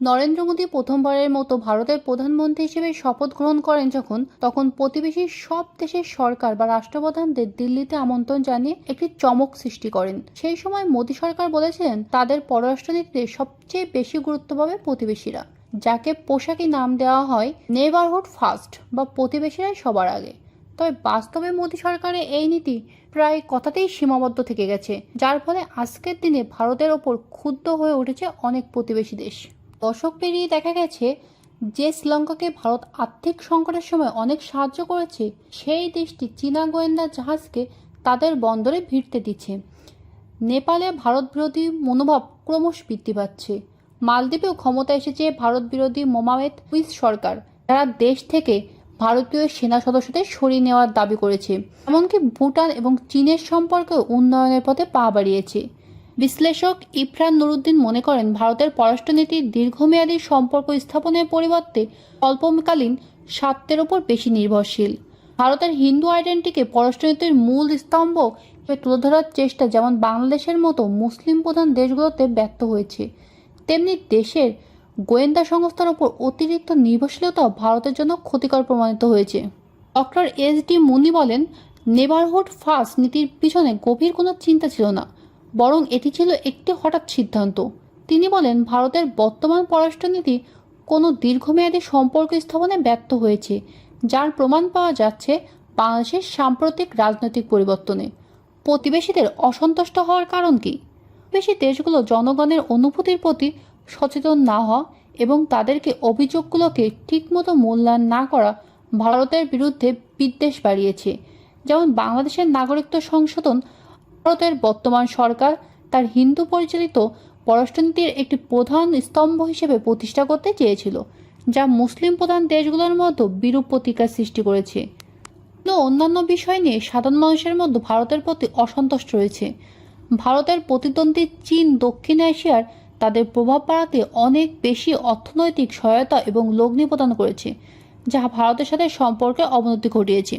নরেন্দ্র মোদী প্রথমবারের মতো ভারতের প্রধানমন্ত্রী হিসেবে শপথ গ্রহণ করেন যখন, তখন প্রতিবেশী সব দেশের সরকার বা রাষ্ট্রপ্রধানদের দিল্লিতে আমন্ত্রণ জানিয়ে একটি চমক সৃষ্টি করেন। সেই সময় মোদী সরকার বলেছিলেন, তাদের পররাষ্ট্রনীতিতে সবচেয়ে বেশি গুরুত্ব পাবে প্রতিবেশীরা, যাকে পোশাকি নাম দেওয়া হয় নেবারহুড ফার্স্ট বা প্রতিবেশীরাই সবার আগে। তবে বাস্তবে মোদী সরকারের এই নীতি প্রায় কথাতেই সীমাবদ্ধ থেকে গেছে, যার ফলে আজকের দিনে ভারতের ওপর ক্ষুব্ধ হয়ে উঠেছে অনেক প্রতিবেশী দেশ। দশক পেরিয়ে দেখা গেছে যে শ্রীলঙ্কাকে ভারত আর্থিক সংকটের সময় অনেক সাহায্য করেছে, সেই দেশটি চীনা গোয়েন্দা জাহাজকে তাদের বন্দরে ভিড়তে দিচ্ছে। নেপালে ভারত বিরোধী মনোভাব ক্রমশ বৃদ্ধি পাচ্ছে। মালদ্বীপেও ক্ষমতা এসেছে ভারত বিরোধী মোমামেদ উইস সরকার। যারা দেশ থেকে ভারতীয় সেনা সদস্যদের সরিয়ে নেওয়ার দাবি করেছে। এমনকি ভুটান এবং চীনের সম্পর্কেও উন্নয়নের পথে পা বাড়িয়েছে। বিশ্লেষক ইফরান নুরুদ্দিন মনে করেন, ভারতের পররাষ্ট্রনীতি দীর্ঘমেয়াদী সম্পর্ক স্থাপনের পরিবর্তে অল্পকালীন স্বার্থের উপর বেশি নির্ভরশীল। ভারতের হিন্দু আইডেন্টিটিকে পররাষ্ট্রনীতির মূল স্তম্ভ তুলে ধরার চেষ্টা যেমন বাংলাদেশের মতো মুসলিম প্রধান দেশগুলোতে ব্যর্থ হয়েছে, তেমনি দেশের গোয়েন্দা সংস্থার উপর অতিরিক্ত নির্ভরশীলতা ভারতের জন্য ক্ষতিকর প্রমাণিত হয়েছে। ডক্টর এস ডি মুনি বলেন, নেবারহুড ফার্স্ট নীতির পিছনে গভীর কোনো চিন্তা ছিল না। বরং এটি ছিল একটি হঠাৎ সিদ্ধান্ত। তিনি বলেন, ভারতের বর্তমান পররাষ্ট্রনীতি কোনো দীর্ঘমেয়াদী সম্পর্ক স্থাপনে ব্যর্থ হয়েছে, যার প্রমাণ পাওয়া যাচ্ছে বাংলাদেশের সাম্প্রতিক রাজনৈতিক পরিবর্তনে। প্রতিবেশীদের অসন্তুষ্ট হওয়ার কারণ কি? বেশি দেশগুলো জনগণের অনুভূতির প্রতি সচেতন না হওয়া এবং তাদেরকে অভিযোগগুলোকে ঠিকমতো মূল্যায়ন না করা ভারতের বিরুদ্ধে বিদ্বেষ বাড়িয়েছে। যেমন বাংলাদেশের নাগরিকত্ব সংশোধন ভারতের বর্তমান সরকার তার হিন্দু পরিচালিত পররাষ্ট্রনীতির একটি প্রধান স্তম্ভ হিসেবে প্রতিষ্ঠা করতে চেয়েছিল, যা মুসলিম প্রধান দেশগুলোর মতো বিরূপ প্রতিকার সৃষ্টি করেছে। অন্যান্য বিষয় নিয়ে সাধারণ মানুষের মধ্যে ভারতের প্রতি অসন্তুষ্ট রয়েছে। ভারতের প্রতিদ্বন্দ্বী চীন, দক্ষিণ এশিয়ার তাদের প্রভাব বাড়াতে অনেক বেশি অর্থনৈতিক সহায়তা এবং লগ্নি প্রদান করেছে, যা ভারতের সাথে সম্পর্কে অবনতি ঘটিয়েছে।